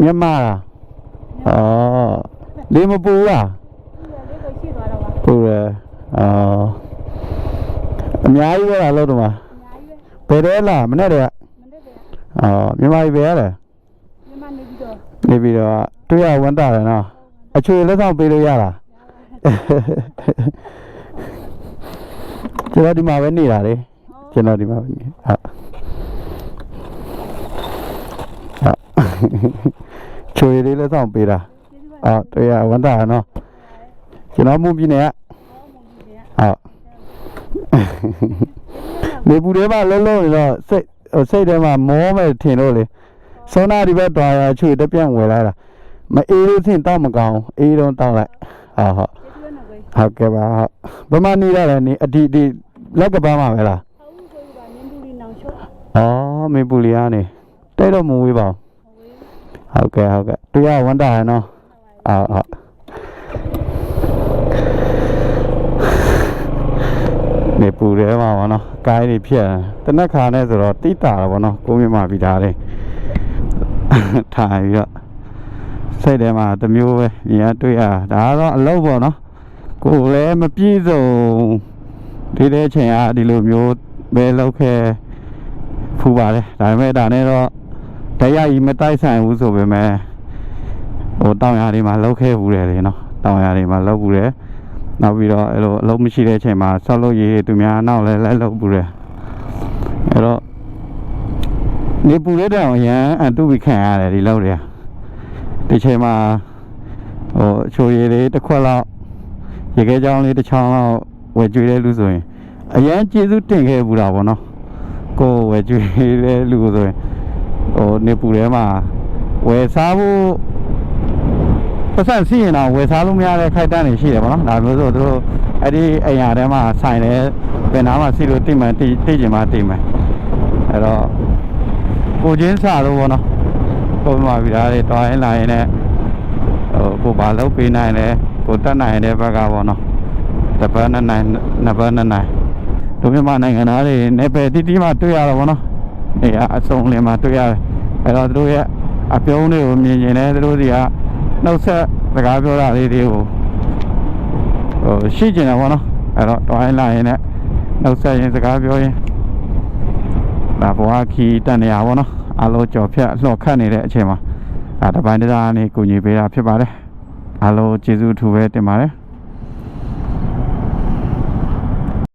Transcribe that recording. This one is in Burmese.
မြန်မာလားအော်လေးမပူလားလေးကိုရှိသွားတော့ပါပူရယ်အော်အများကြီးပဲလားလို့တော့မှာအများကြီးပဲဘယ်တဲလားမနေ့တည်းကမနေ့ကအော်မြန်မာပြည်ပဲရတယ်မြန်မာနေပြီးတော့နေပြီးတော့တွေ့ရဝမ်းတာတယ်နော်အချွေလက်ဆောင်ပေးလို့ရလားကျွန်တော်ဒီမှာပဲနေတာလေကျွန်တော်ဒီမှာပဲနေဟုတ်ဟုတ် ချွေလေးလက်ဆောင်ပေးတာကျေးဇူးပါအော်တွေ့ရဝမ်းတာတယ်နော်ကျွန်တော်မှုပြနေရဟုတ်နေပူထဲမှာလုံးလုံးနေတော့စိတ်ဟိုစိတ်ထဲမှာမောမဲ့ထင်လို့လေစောနာဒီဘက်တွားရချွေတပြန့်ဝယ်လာတာမအေးလို့ဆင်တောက်မကောင်းအေးတော့တောက်လိုက်ဟုတ်ဟုတ်ကျေးဇူးနော်ကိုဟုတ်ကဲ့ပါဟုတ်ဘယ်မှာနေရလဲနေအဒီဒီလက်ကပန်းမှာပဲလားဟောင်းကိုကနင်းဘူးလီနောင်ရှုပ်ဩမေပူလီကနေတဲ့တော့မဝေးပါဘူး ဟုတ်ကဲ့ဟုတ်ကဲ့တွေ့ရဝမ်းတာရနော်ဟုတ်ဟုတ်နေပူရဲမှာဗောနော်ကိုင်းတွေဖြစ်တနက်ခါနဲ့ဆိုတော့တိတာတာဗောနော်ကိုမြမပြီးသားတယ်ထိုင်ပြီးတော့စိတ်ထဲမှာတစ်မျိုးပဲညီကတွေ့ရတာဒါကတော့အလုပ်ပေါ့နော်ကိုယ်လည်းမပြည့်စုံဒီတဲ့အချိန်ကဒီလိုမျိုးပဲလောက်ခဲ့ဖူးပါတယ်ဒါပေမဲ့ဒါနဲ့တော့ တရားကြီးမတိုက်ဆိုင်ဘူးဆိုပေမဲ့ဟိုတောင်ရတွေမှာလောက်ခဲ့ဘူးတယ်လေနော်တောင်ရတွေမှာလောက်ဘူးတယ်နောက်ပြီးတော့အဲ့လိုအလုံးမရှိတဲ့အချိန်မှာဆောက်လို့ရေးသူများနောက်လည်းလည်းလောက်ဘူးတယ်အဲ့တော့နေပူတဲ့တောင်ရန်အတူပြီးခံရတယ်ဒီလောက်တွေကဒီချိန်မှာဟိုအချိုရည်လေးတစ်ခွက်လောက်ရေခဲချောင်းလေးတစ်ချောင်းလောက်ဝယ်ကျွေးတဲ့လူဆိုရင်အရန်ကျေးဇူးတင်ခဲ့ဘူးတာပေါ့နော်ကိုယ်ဝယ်ကျွေးတဲ့လူဆိုရင် ဟိုနေပူထဲမှာဝယ်စားဖို့ပတ်စံစီရင်တော့ဝယ်စားလို့မရတဲ့ခိုက်တန်းတွေရှိတယ်ပေါ့နော်ဒါမျိုးဆိုသူတို့အဲ့ဒီအိမ်ယာထဲမှာဆိုင်တယ်ဘယ်နာမှစီလို့တိမှန်တိတိကျင်မှတိမှန်အဲ့တော့ကိုချင်းစာလို့ပေါ့နော်ကိုယ်မှပြီးသားတွေတွားရင်လာရင်လည်းဟိုကိုဘာလုပ်ပေးနိုင်လဲကိုတတ်နိုင်တဲ့ဘက်ကပေါ့နော်တစ်ပတ်နဲ့နိုင်နှစ်ပတ်နဲ့နိုင်တို့မြန်မာနိုင်ငံသားတွေနေပယ်တိတိမှတွေ့ရတော့ဗောနော် နေရာအစုံလင်မှာတွေ့ရတယ်အဲ့တော့သူတို့ရဲ့အပြုံးတွေကိုမြင်ရင်လည်းသူတို့တွေကနှုတ်ဆက်စကားပြောတာလေးတွေကိုဟိုရှိကျင်တယ်ဗောနော်အဲ့တော့တွိုင်းလာရင်လည်းနှုတ်ဆက်ရင်စကားပြောရင်ဒါဘဝခီတန်နေရဗောနော်အလိုကြော်ဖြတ်အလှော်ခတ်နေတဲ့အချိန်မှာဒါတပိုင်းတစားနေကူညီပေးတာဖြစ်ပါတယ်အားလုံးကျေးဇူးအထူးပဲတင်ပါတယ်